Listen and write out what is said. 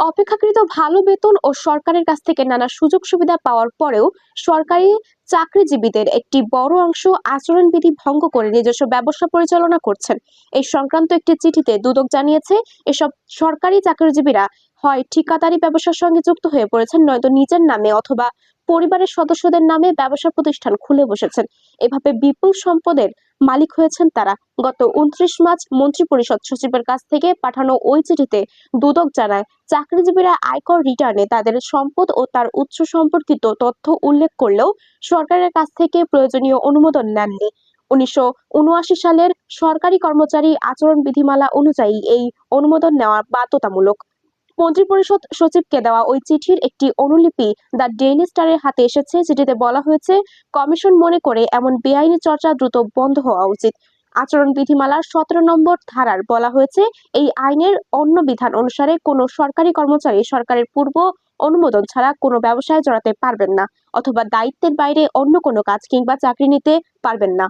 অপেক্ষাকৃত ভালো বেতন ও সরকারের কাছ থেকে নানা সুযোগ সুবিধা পাওয়ার পরেও সরকারি চাকরিজীবীদের একটি বড় অংশ আচরণবিধি ভঙ্গ করে নিজস্ব ব্যবসা পরিচালনা করছেন। এই সংক্রান্ত একটি চিঠিতে দুদক জানিয়েছে, এসব সরকারি চাকরিজীবীরা হয়, ঠিকাদারি ব্যবসার সঙ্গে যুক্ত হয়ে পড়েছেন, নয়তো নিজের নামে অথবা পরিবারের সদস্যদের নামে ব্যবসা প্রতিষ্ঠান খুলে বসেছেন। এভাবে বিপুল সম্পদের মালিক হয়েছেন তারা। গত উনত্রিশ মার্চ মন্ত্রিপরিষদ সচিবের কাছ থেকে পাঠানো ওই চিঠিতে দুদক জানায়, চাকরিজীবীরা আয়কর রিটার্নে তাদের সম্পদ ও তার উৎস সম্পর্কিত তথ্য উল্লেখ করলেও সরকারের কাছ থেকে প্রয়োজনীয় অনুমোদন নেননি। উনিশশো উনআশি সালের সরকারি কর্মচারী আচরণ বিধিমালা অনুযায়ী এই অনুমোদন নেওয়া বাধ্যতামূলক। মন্ত্রিপরিষদ সচিবকে দেওয়া ওই চিঠির একটি অনুলিপি দ্য ডেইলি স্টারের হাতে এসেছে, যেটিতে বলা হয়েছে, কমিশন মনে করে এমন বেআইনি চর্চা দ্রুত বন্ধ হওয়া উচিত। আচরণ বিধিমালার সতেরো নম্বর ধারার বলা হয়েছে, এই আইনের অন্য বিধান অনুসারে কোনো সরকারি কর্মচারী সরকারের পূর্ব অনুমোদন ছাড়া কোনো ব্যবসায় জড়াতে পারবেন না, অথবা দায়িত্বের বাইরে অন্য কোনো কাজ কিংবা চাকরি নিতে পারবেন না।